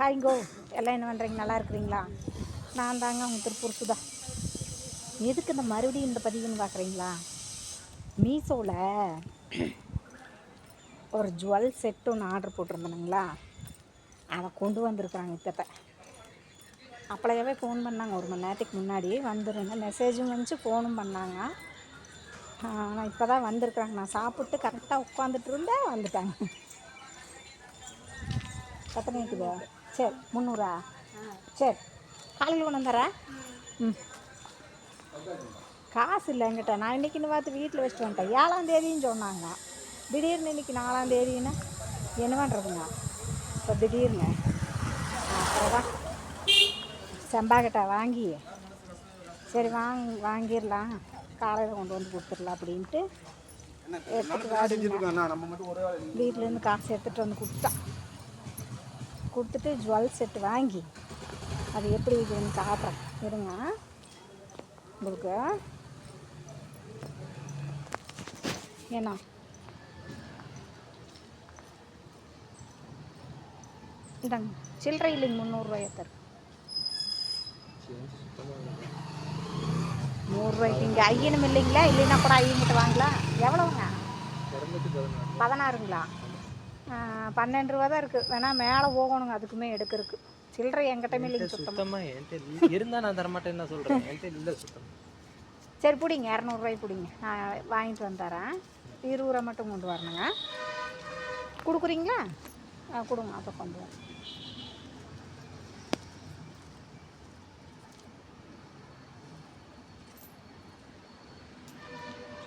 ஹாய்ங்கோ எல்லாம் என்ன பண்ணுறீங்க நல்லா இருக்கிறீங்களா? நான் தாங்க உங்கள் திருப்பூர் சுதா. எதுக்கு இந்த மறுபடியும் இந்த பதிவுன்னு பார்க்குறீங்களா மீஷோவில் ஒரு ஜுவல் செட் ஒன்று ஆர்டர் போட்டிருந்தேனுங்களா? அதை கொண்டு வந்திருக்குறாங்க இப்போ. அப்பளையவே ஃபோன் பண்ணாங்க. ஒரு மணி நேரத்துக்கு முன்னாடி வந்துருங்க. மெசேஜும் வந்துச்சு ஃபோனும் பண்ணாங்க. ஆனால் இப்போ தான் வந்திருக்குறாங்க. நான் சாப்பிட்டு கரெக்டாக உட்காந்துட்டு இருந்தேன் வந்துட்டாங்க. கத்தனை இருக்குது சரி முந்நூறா? சரி. காலையில் கொண்டு வந்துடுறா ம். காசு இல்லை என்கிட்ட. நான் இன்றைக்கின்னு பார்த்து வீட்டில் வச்சுட்டு வந்துட்டேன். ஏழாம் தேதின்னு சொன்னாங்க. திடீர்னு இன்றைக்கி நாலாம் தேதின்னு என்ன பண்ணுறதுங்க இப்போ திடீர்னு. அப்புறம் செம்பாக்கிட்ட வாங்கி. சரி வாங் வாங்கிடலாம். காலையில் கொண்டு வந்து கொடுத்துடலாம் அப்படின்ட்டு எடுத்துகிட்டு வீட்டிலேருந்து காசு எடுத்துகிட்டு வந்து கொடுத்தா. கொடுத்துட்டு ஜுவல் செட்டு வாங்கி அது எப்படி இருக்குதுன்னு காட்டுறேன். இருங்க. உங்களுக்கு ஏன்னா இந்தாங்க. சில்லறை இல்லைங்க முந்நூறுரூவாயை தரும் நூறுரூவாய்க்கு இங்கே ஐயனும் இல்லைங்களா? இல்லைன்னா கூட ஐயன்கிட்ட வாங்கலாம். எவ்வளோங்க பதினாறுங்களா? பன்னெண்டு ரூபா தான் இருக்குது வேணா மேலே போகணுங்க அதுக்குமே எடுக்கிறதுக்கு. சில்லறை எங்கிட்டமே இல்லைங்க சுத்தமாக சுத்தமா. என்கிட்ட இல்ல- இருந்தா நான் தரமாட்டேன்னு தான் சொல்றேன். என்கிட்ட இல்ல சரி பிடிங்க. இரநூறுவாய் பிடிங்க. நான் வாங்கிட்டு வந்துடுறேன் இருபது ரூபா மட்டும் கொண்டு வரணுங்க. கொடுக்குறீங்களா? ஆ கொடுங்க. அப்போ கொண்டு வரேன்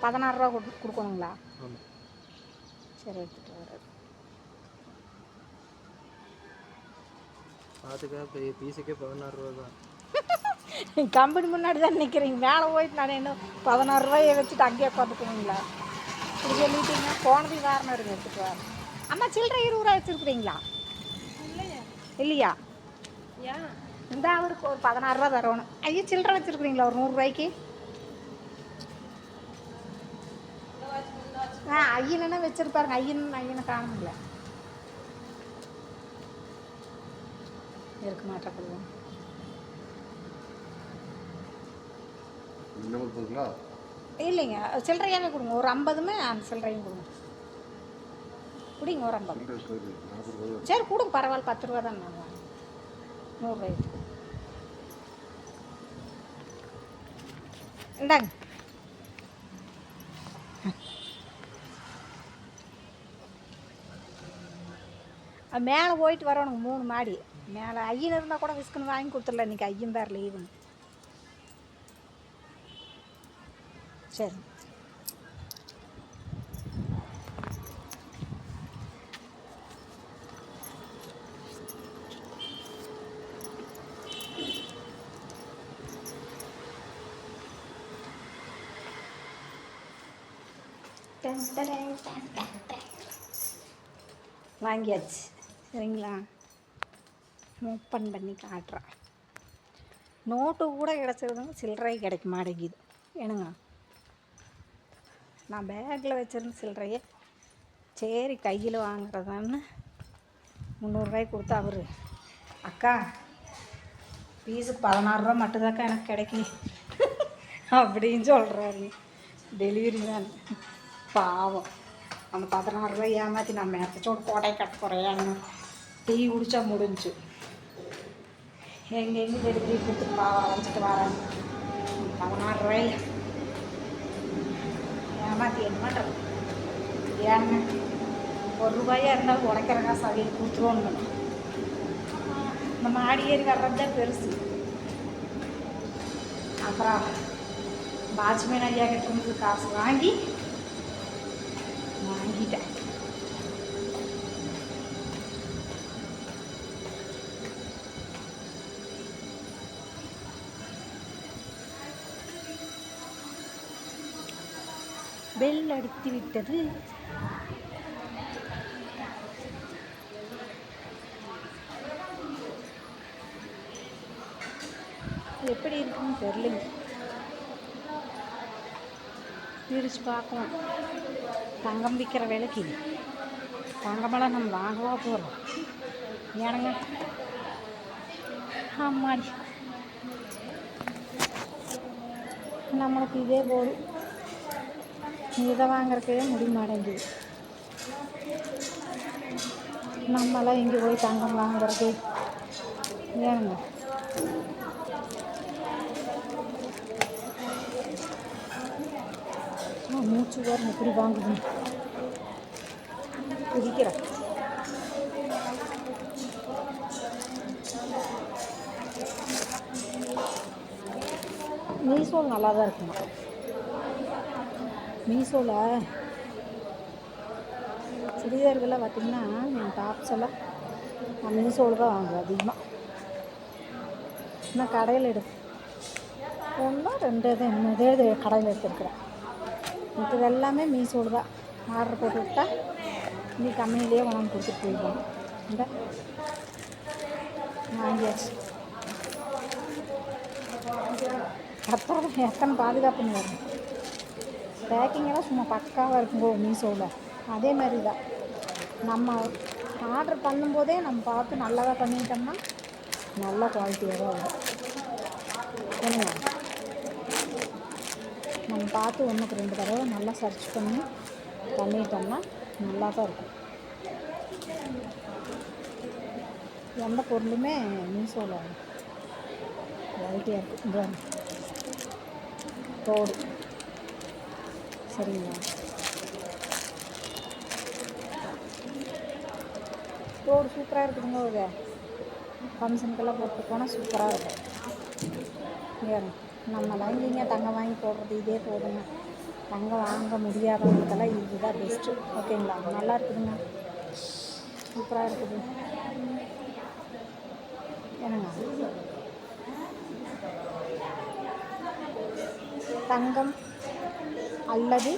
பதினாறு ரூபா கொடு கொடுக்கணுங்களா? சரி எடுத்துகிட்டு வரேன். பாத்துக்க பெரிய பீஸுக்கே பதினாறு ரூபா தான். கம்பெனி முன்னாடி தான் நிற்கிறீங்க மேலே போயிட்டு நான் இன்னும் பதினாறு ரூபாயை வச்சுட்டு அங்கேயே உட்காந்துக்கணுங்களா இப்படி சொல்லிட்டீங்க போனது வாரம் இருங்க எடுத்துகிட்டு வரேன் அம்மா சில்லறை இருபது ரூபா வச்சுருக்குறீங்களா? இல்லையா. இந்த அவருக்கு ஒரு பதினாறு ரூபா தரணும். ஐயா சில்லறை வச்சுருக்குறீங்களா ஒரு நூறுரூவாய்க்கு ஆ ஐயனா வச்சுருப்பாருங்க? ஐயன் ஐயனை காணுங்கள இருக்க மாட்டேன் இல்லைங்க சில்லறையாகவே கொடுங்க. ஒரு ஐம்பதுமே அந்த சில்லறையும் கொடுங்க. குடிங்க ஒரு ஐம்பது. சரி கொடுங்க பரவாயில்ல பத்து ரூபா தான் நான் நூறுரூவாய்க்கு இந்தாங்க. மேலே போயிட்டு வரணுங்க மூணு மாடி. மேலே ஐயன் இருந்தால் கூட விஸ்குன்னு வாங்கி கொடுத்துடல. இன்றைக்கி ஐயன் பேர் லீவுங்க சரி. வாங்கியாச்சு. சரிங்களா? ஓப்பன் பண்ணி காட்டுறேன் நோட்டு கூட கிடச்சிருந்தவங்க சில்லறை கிடைக்க மாட்டேங்குது. ஏனுங்க நான் பேக்கில் வச்சுருந்த சில்லறையே சரி கையில் வாங்குறதான்னு முந்நூறுரூவாய்க்கு கொடுத்தா அவர் அக்கா ஃபீஸு பதினாறுரூவா மட்டும்தாக்கா எனக்கு கிடைக்கும் அப்படின்னு சொல்கிறாரு டெலிவரி தான் பாவம். அந்த பதினாறுரூவா ஏமாற்றி நம்ம எத்தச்சோட கோட்டையை கட்ட போகிறேன் டீ குடிச்சா முடிஞ்சு. எங்கே எங்கே டெலிவரி கொடுத்துட்டு பாவம் வரேன் பதினாறு ரூபாயில் ஏமாற்றி என்ன பண்ணுறது ஏங்க ஒரு ரூபாயாக இருந்தாலும் உடைக்கிற காசு அவையை கொடுத்துருவோன்னு மாடி ஏறி வர்றது தான் பெருசு. அப்புறம் வாட்ச்மேன் ஐயா கிட்ட இருந்து காசு வாங்கி பெல் அடித்து விட்டது. எப்படி இருக்குன்னு தெரியலைங்க. பிரித்து பார்க்கலாம். தங்கம் விற்கிற விலைக்கு தங்கமெல்லாம் நம்ம வாங்கவா போகிறோம் ஏனுங்க? ஆமாடி. நம்மளுக்கு இதே போதும். இதை வாங்குறக்கே முடிய மாட்டேங்குது. நம்மளாம் இங்கே போய் தங்கம் வாங்குறது. ஏனுங்க மூச்சு வரும் எப்படி வாங்குது. குதிக்கிறேன் மீசோல் நல்லா தான் இருக்குமா? மீசோவில் சுடிதார்கள்லாம் பார்த்திங்கன்னா என் டாப்ஸ் எல்லாம் நான் மீசோவில் தான் வாங்குவேன் அதிகமாக நான் கடையில் எடு ஒன்றா ரெண்டு இது என்னதே இது கடையில் எடுத்துருக்குறேன். மற்றது எல்லாமே மீசோவில் தான். ஆர்டர் போட்டு விட்டா நீ கம்பெனிலேயே வாங்கி கொடுத்துட்டு போயிடுவாங்க இந்த வாங்கியாச்சு. அப்புறம் எத்தனை பாதுகாப்புன்னு வரணும் பேக்கிங் எல்லாம் சும்மா பக்காவாக இருக்குங்கோ மீஷோவில் அதே மாதிரி தான் நம்ம ஆர்டர் பண்ணும்போதே நம்ம பார்த்து நல்லதாக பண்ணிட்டோம்னா நல்ல குவாலிட்டியாக தான் வரும் நம்ம பார்த்து ஒன்றுக்கு ரெண்டு தடவை நல்லா சர்ச் பண்ணி பண்ணிட்டோம்னா நல்லா தான் இருக்கும். எந்த பொருளுமே மீஷோவில் குவாலிட்டியாக இருக்கும் இந்த தோடு சரிங்களா ரோடு சூப்பராக இருக்குதுங்க ஒரு. ஃபங்க்ஷனுக்கெல்லாம் போட்டு போனால் சூப்பராக இருக்கும். ஏன் நம்ம வாங்கிங்க தங்கம் வாங்கி போடுறது இதே போதுங்க. தங்கம் வாங்க முடியாதவங்களுக்கெல்லாம் இதுதான் பெஸ்ட்டு ஓகேங்களா நல்லா இருக்குதுங்க. சூப்பராக இருக்குது. என்னங்க? தங்கம். அல்லது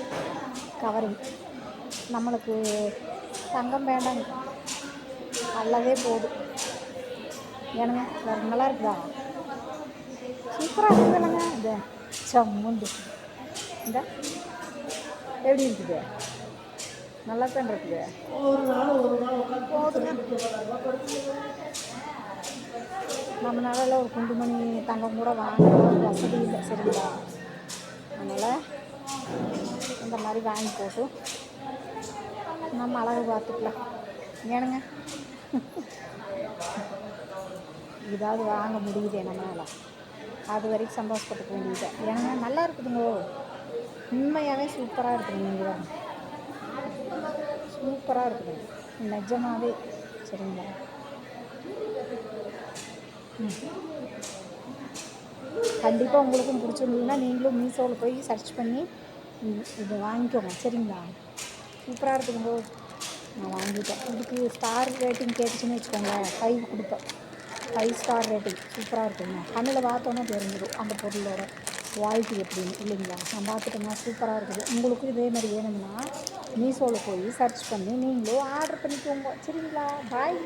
கவரிங். நம்மளுக்கு தங்கம் வேண்டாங்க அல்லதே போதும். ஏனுங்க வேறு நல்லா இருக்குதா? சூப்பராக இருக்குது இல்லைங்க. இந்த சம்முண்டு. இந்த எப்படி இருக்குது? நல்லா தான் இருக்குது. நம்ம நம்மளால ஒரு குண்டுமணி தங்கம் கூட வாங்க. வசதி இல்லை சரிங்களா? அதனால் அந்த மாதிரி வாங்கி போட்டு நம்ம அழகு பார்த்துக்கலாம். ஏனுங்க இதாவது வாங்க முடியுதே நம்மளால் அது வரைக்கும் சந்தோஷப்பட்டுக்க வேண்டியது. ஏனுங்க நல்லா இருக்குதுங்களோ உண்மையாகவே சூப்பராக இருக்குதுங்க நீங்கள் சூப்பராக இருக்குது. நிஜமாகவே சரிங்களா? கண்டிப்பாக உங்களுக்கும் பிடிச்சிருந்ததுன்னா நீங்களும் மீஷோவில் போய் சர்ச் பண்ணி இது வாங்கிக்கோங்க. சரிங்களா? சூப்பராக இருக்குதுங்க நான் வாங்கிட்டேன். இதுக்கு ஸ்டார் ரேட்டிங் கேட்டுச்சுன்னு வச்சுக்கோங்களேன். ஃபைவ் கொடுப்பேன் ஃபைவ் ஸ்டார் ரேட்டிங் சூப்பராக இருக்குங்க கண்ணில் பார்த்தோன்னே தெரிஞ்சிடும் அந்த பொருளோட குவாலிட்டி எப்படின்னு. இல்லைங்களா? நான் பார்த்துட்டேங்க. சூப்பராக இருக்குது. உங்களுக்கும் இதே மாதிரி வேணும்னா மீஷோவில் போய் சர்ச் பண்ணி நீங்களும் ஆர்டர் பண்ணிக்கோங்க. சரிங்களா? பாய்